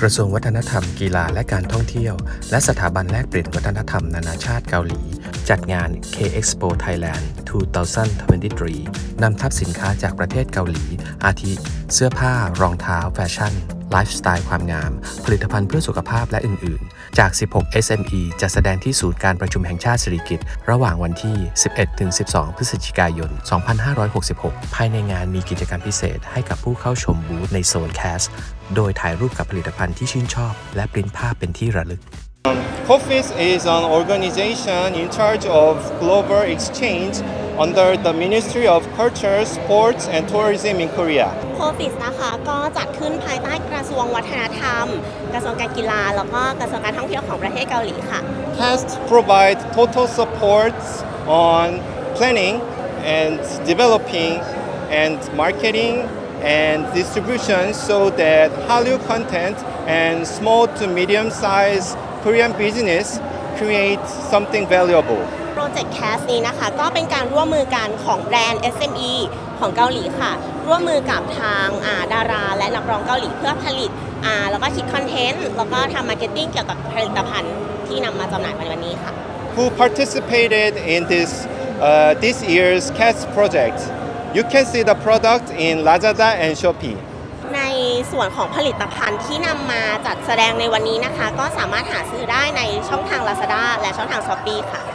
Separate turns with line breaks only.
กระทรวงวัฒนธรรมกีฬาและการท่องเที่ยว และสถาบันแลกเปลี่ยนวัฒนธรรมนานาชาติเกาหลี จัดงาน K-Expo Thailand 2023 นำทัพสินค้าจากประเทศเกาหลี อาทิ เสื้อผ้ารองเท้าแฟชั่น ไลฟ์สไตล์ความงาม ผลิตภัณฑ์เพื่อสุขภาพและอื่น ๆ จาก 16 SME จะแสดงที่ศูนย์การประชุมแห่งชาติสิริกิติ์ระหว่างวันที่ 11-12 พฤศจิกายน 2566 ภายในงานมีกิจกรรมพิเศษให้กับผู้เข้าชมบูธในโซนแคสโดยถ่ายรูปกับผลิตภัณฑ์ที่ชื่นชอบ และปริ้นภาพเป็นที่ระลึก
COFIS is an organization in charge of global exchange under the Ministry of Culture, Sports and Tourism in Korea.
โคฟิสนะคะก็จัดขึ้นภายใต้กระทรวงวัฒนธรรม กระทรวงการกีฬา แล้วก็กระทรวงการท่องเที่ยวของประเทศเกาหลีค่ะ
CAST provide total support on planning and developing and marketing and distribution so that Hallyu content and small to medium sized Korean business create something valuable.
โปรเจกต์แคสนี้นะคะ ก็เป็นการร่วมมือกันของแบรนด์ SME ของเกาหลีค่ะ ร่วมมือกับทางอ่าดารา และนักร้องเกาหลีเพื่อผลิตอ่าแล้วก็คิดคอนเทนต์ แล้วก็ทำมาร์เก็ตติ้งเกี่ยวกับผลิตภัณฑ์ที่นำมาจำหน่ายในวันนี้ค่ะ
who participated in this uh, this year's CAST project. You can see the product in Lazada and Shopee.
ส่วนของผลิตภัณฑ์ที่นำมาจัดแสดงในวันนี้นะคะ ก็สามารถหาซื้อได้ในช่องทาง Lazada และช่องทาง s h อ p e e ค่ะ